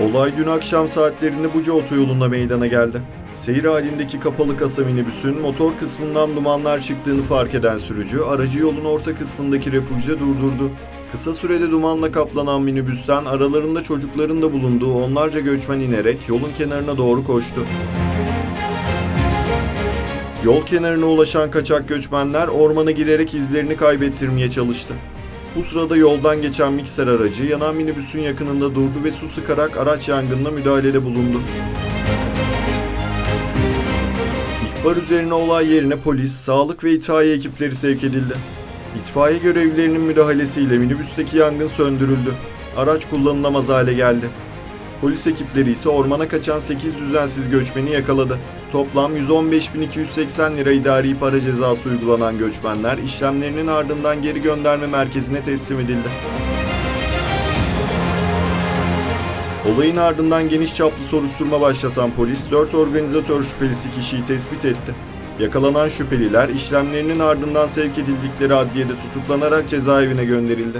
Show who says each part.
Speaker 1: Olay dün akşam saatlerinde Buca otoyolunda meydana geldi. Seyir halindeki kapalı kasa minibüsün motor kısmından dumanlar çıktığını fark eden sürücü aracı yolun orta kısmındaki refüjde durdurdu. Kısa sürede dumanla kaplanan minibüsten aralarında çocukların da bulunduğu onlarca göçmen inerek yolun kenarına doğru koştu. Yol kenarına ulaşan kaçak göçmenler ormana girerek izlerini kaybettirmeye çalıştı. Bu sırada yoldan geçen mikser aracı yanan minibüsün yakınında durdu ve su sıkarak araç yangınına müdahalede bulundu. İhbar üzerine olay yerine polis, sağlık ve itfaiye ekipleri sevk edildi. İtfaiye görevlilerinin müdahalesiyle minibüsteki yangın söndürüldü. Araç kullanılamaz hale geldi. Polis ekipleri ise ormana kaçan 8 düzensiz göçmeni yakaladı. Toplam 115.280 lira idari para cezası uygulanan göçmenler işlemlerinin ardından geri gönderme merkezine teslim edildi. Olayın ardından geniş çaplı soruşturma başlatan polis 4 organizatör şüphelisi kişiyi tespit etti. Yakalanan şüpheliler işlemlerinin ardından sevk edildikleri adliyede tutuklanarak cezaevine gönderildi.